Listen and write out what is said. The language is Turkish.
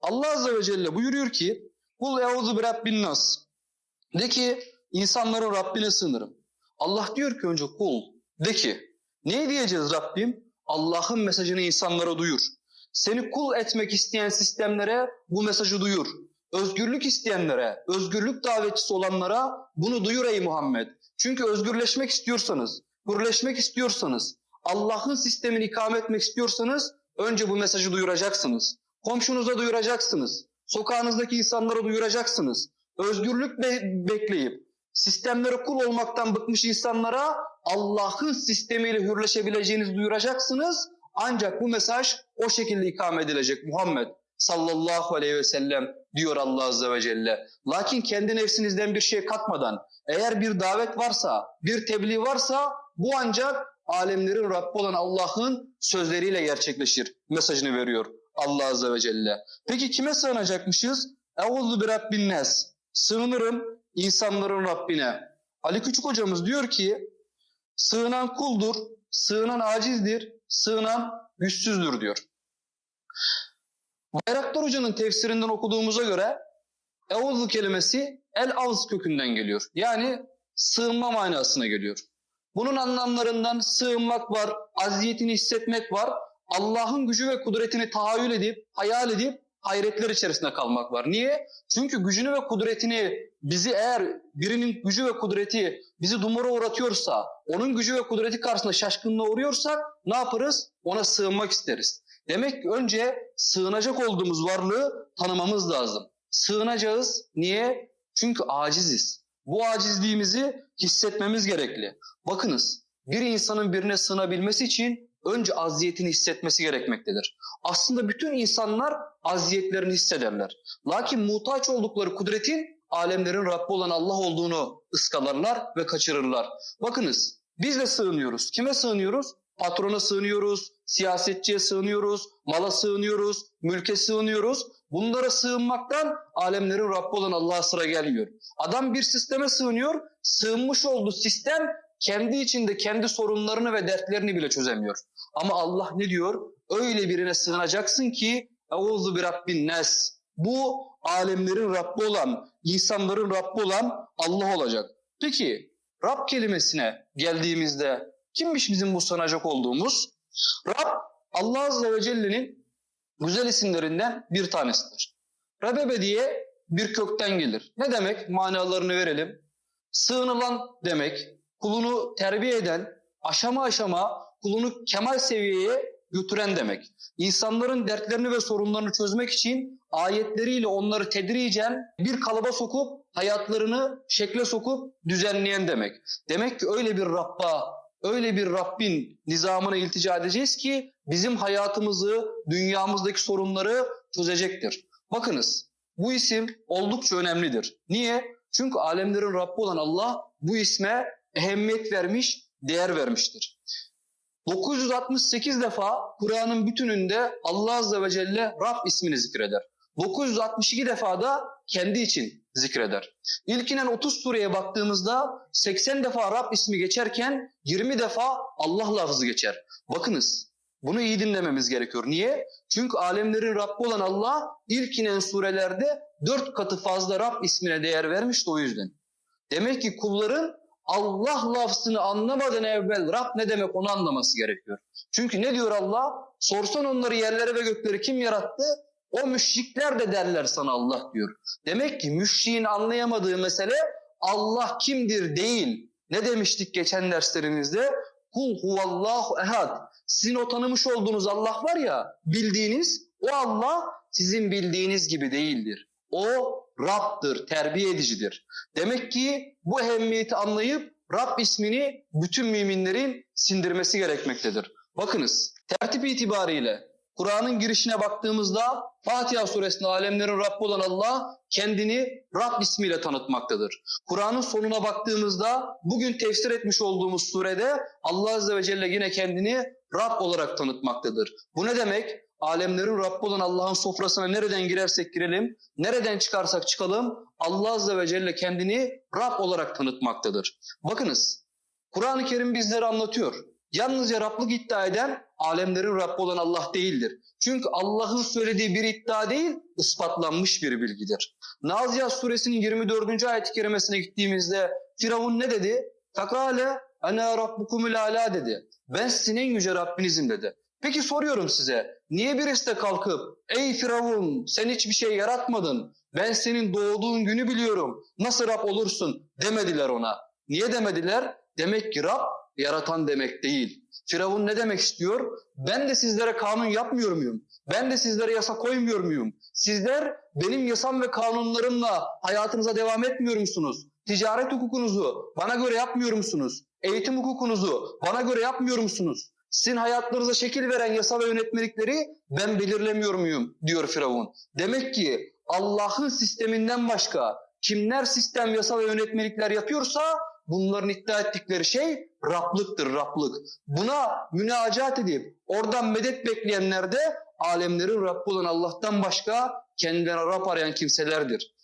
Allah Azze ve Celle buyuruyor ki Kul euzu bi rabbin nas. De ki insanların Rabbine sığınırım. Allah diyor ki önce kul de ki ne diyeceğiz Rabbim? Allah'ın mesajını insanlara duyur. Seni kul etmek isteyen sistemlere bu mesajı duyur. Özgürlük isteyenlere, özgürlük davetçisi olanlara bunu duyur ey Muhammed. Çünkü özgürleşmek istiyorsanız, hürleşmek istiyorsanız, Allah'ın sistemini ikame etmek istiyorsanız önce bu mesajı duyuracaksınız. Komşunuza duyuracaksınız. Sokağınızdaki insanlara duyuracaksınız. Özgürlük be- bekleyip sistemlere kul olmaktan bıkmış insanlara Allah'ın sistemiyle hürleşebileceğinizi duyuracaksınız. Ancak bu mesaj o şekilde ikame edilecek Muhammed sallallahu aleyhi ve sellem diyor Allah azze ve celle. Lakin kendi nefsinizden bir şey katmadan eğer bir davet varsa, bir tebliğ varsa bu ancak alemlerin Rabbi olan Allah'ın sözleriyle gerçekleşir mesajını veriyor Allah azze ve celle. Peki kime sığınacakmışız? Euzu bi rabbin nas. Sığınırım insanların Rabbine. Ali Küçük hocamız diyor ki sığınan kuldur, sığınan acizdir, sığınan güçsüzdür diyor. Bayraktar Hoca'nın tefsirinden okuduğumuza göre Euzu kelimesi el avz kökünden geliyor. Yani sığınma manasına geliyor. Bunun anlamlarından sığınmak var, aziyetini hissetmek var, Allah'ın gücü ve kudretini tahayyül edip, hayal edip hayretler içerisinde kalmak var. Niye? Çünkü gücünü ve kudretini bizi eğer birinin gücü ve kudreti bizi dumura uğratıyorsa, onun gücü ve kudreti karşısında şaşkınlığa uğruyorsak ne yaparız? Ona sığınmak isteriz. Demek ki önce sığınacak olduğumuz varlığı tanımamız lazım. Sığınacağız. Niye? Çünkü aciziz. Bu acizliğimizi hissetmemiz gerekli. Bakınız bir insanın birine sığınabilmesi için önce aziyetini hissetmesi gerekmektedir. Aslında bütün insanlar aziyetlerini hissederler. Lakin muhtaç oldukları kudretin alemlerin Rabbi olan Allah olduğunu ıskalarlar ve kaçırırlar. Bakınız biz de sığınıyoruz. Kime sığınıyoruz? Patrona sığınıyoruz, siyasetçiye sığınıyoruz, mala sığınıyoruz, mülke sığınıyoruz. Bunlara sığınmaktan alemlerin Rabbi olan Allah'a sıra gelmiyor. Adam bir sisteme sığınıyor, sığınmış olduğu sistem kendi içinde kendi sorunlarını ve dertlerini bile çözemiyor. Ama Allah ne diyor? Öyle birine sığınacaksın ki Euzu bi rabbin nas. Bu alemlerin Rabbi olan, insanların Rabbi olan Allah olacak. Peki Rab kelimesine geldiğimizde kimmiş bizim bu sığınacak olduğumuz? Rab Allah Azze ve Celle'nin güzel isimlerinden bir tanesidir. Rebebe diye bir kökten gelir. Ne demek? Manalarını verelim. Sığınılan demek, kulunu terbiye eden, aşama aşama kulunu kemal seviyeye götüren demek. İnsanların dertlerini ve sorunlarını çözmek için ayetleriyle onları tedricen bir kalıba sokup hayatlarını şekle sokup düzenleyen demek. Demek ki öyle bir Rabb'a, öyle bir Rabbin nizamına iltica edeceğiz ki bizim hayatımızı, dünyamızdaki sorunları çözecektir. Bakınız bu isim oldukça önemlidir. Niye? Çünkü alemlerin Rabbi olan Allah bu isme ehemmiyet vermiş, değer vermiştir. 968 defa Kur'an'ın bütününde Allah Azze ve Celle Rab ismini zikreder. 962 defa da kendi için zikreder. İlkinen 30 sureye baktığımızda 80 defa Rab ismi geçerken 20 defa Allah lafzı geçer. Bakınız bunu iyi dinlememiz gerekiyor. Niye? Çünkü alemlerin Rabbi olan Allah ilk inen surelerde 4 katı fazla Rab ismine değer vermişti o yüzden. Demek ki kulların Allah lafzını anlamadan evvel Rab ne demek onu anlaması gerekiyor. Çünkü ne diyor Allah? Sorsan onları yerlere ve gökleri kim yarattı? O müşrikler de derler sana Allah diyor. Demek ki müşriğin anlayamadığı mesele Allah kimdir değil. Ne demiştik geçen derslerimizde? Kul huvallahu ehad. Sizin o tanımış olduğunuz Allah var ya bildiğiniz o Allah sizin bildiğiniz gibi değildir. O Rab'dır, terbiye edicidir. Demek ki bu ehemmiyeti anlayıp Rab ismini bütün müminlerin sindirmesi gerekmektedir. Bakınız tertip itibariyle Kur'an'ın girişine baktığımızda Fatiha suresinde alemlerin Rabbi olan Allah kendini Rab ismiyle tanıtmaktadır. Kur'an'ın sonuna baktığımızda bugün tefsir etmiş olduğumuz surede Allah Azze ve Celle yine kendini Rab olarak tanıtmaktadır. Bu ne demek? Alemlerin Rabbi olan Allah'ın sofrasına nereden girersek girelim, nereden çıkarsak çıkalım Allah Azze ve Celle kendini Rab olarak tanıtmaktadır. Bakınız Kur'an-ı Kerim bizlere anlatıyor. yalnızca Rablık iddia eden alemlerin Rabbi olan Allah değildir. Çünkü Allah'ın söylediği bir iddia değil, ispatlanmış bir bilgidir. Naziyat suresinin 24. ayet-i kerimesine gittiğimizde Firavun ne dedi? Fakale ana rabbukumul ala dedi. Ben sizin en yüce Rabbinizim dedi. Peki soruyorum size, niye birisi de kalkıp ey Firavun sen hiçbir şey yaratmadın, ben senin doğduğun günü biliyorum, nasıl Rab olursun demediler ona. Niye demediler? Demek ki Rab yaratan demek değil. Firavun ne demek istiyor? Ben de sizlere kanun yapmıyor muyum? Ben de sizlere yasa koymuyor muyum? Sizler benim yasam ve kanunlarımla hayatınıza devam etmiyor musunuz? Ticaret hukukunuzu bana göre yapmıyor musunuz? Eğitim hukukunuzu bana göre yapmıyor musunuz? Sizin hayatlarınıza şekil veren yasa ve yönetmelikleri ben belirlemiyor muyum? diyor Firavun. Demek ki Allah'ın sisteminden başka kimler sistem, yasa ve yönetmelikler yapıyorsa bunların iddia ettikleri şey Rablıktır, Rablık. Buna münacat edip oradan medet bekleyenler de alemlerin Rabbi olan Allah'tan başka kendilerine Rab arayan kimselerdir.